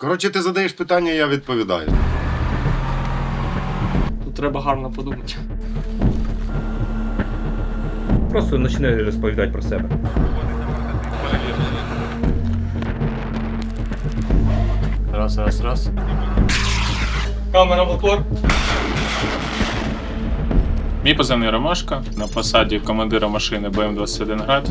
Коротше, ти задаєш питання, я відповідаю. Тут треба гарно подумати. Просто почни розповідати про себе. Раз, раз, раз. Камера в упор. Мій позивний Ромашка на посаді командира машини БМ-21 град.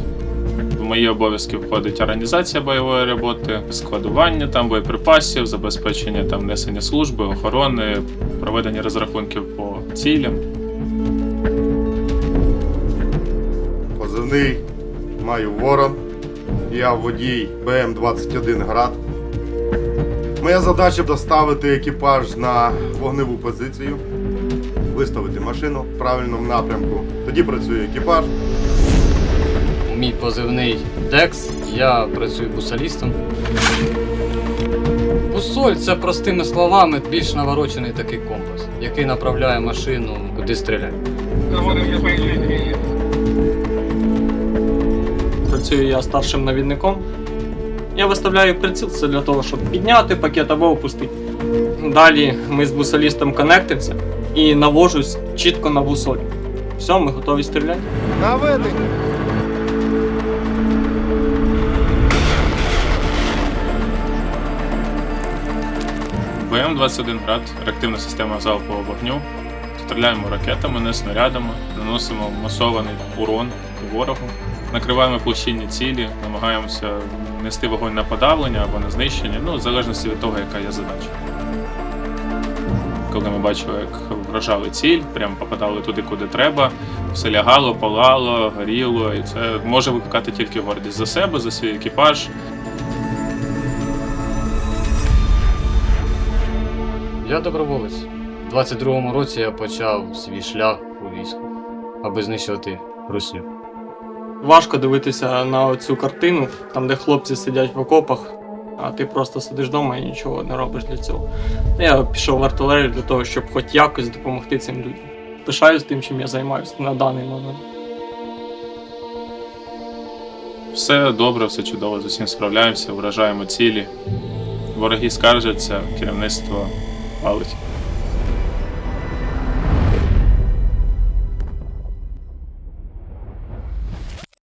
В мої обов'язки входить організація бойової роботи, складування там боєприпасів, забезпечення там несення служби, охорони, проведення розрахунків по цілям. Позивний маю ворон. Я водій БМ-21 град. Моя задача доставити екіпаж на вогневу позицію, виставити машину в правильному напрямку. Тоді працює екіпаж. Мій позивний Декс, я працюю бусалістом. Бусоль це простими словами більш наворочений такий компас, який направляє машину куди стріляє. Працюю я старшим навідником. Я виставляю приціл це для того, щоб підняти пакет або опустити. Далі ми з бусалістом коннектимося і навожусь чітко на бусоль. Все, ми готові стріляти. Наведення! БМ-21 град реактивна система залпового вогню. Стріляємо ракетами, не снарядами, наносимо масований урон ворогу, накриваємо площинні цілі, намагаємося нести вогонь на подавлення або на знищення, ну, в залежності від того, яка є задача. Коли ми бачили, як вражали ціль, прямо попадали туди, куди треба, все лягало, палало, горіло, і це може викликати тільки гордість за себе, за свій екіпаж, Я доброволець. У 22-му році я почав свій шлях у війську, аби знищувати русню. Важко дивитися на цю картину, там де хлопці сидять в окопах, а ти просто сидиш вдома і нічого не робиш для цього. Я пішов в артилерію для того, щоб хоч якось допомогти цим людям. Пишаюсь тим, чим я займаюся на даний момент. Все добре, все чудово, з усім справляємося, вражаємо цілі. Вороги скаржаться, керівництво палить.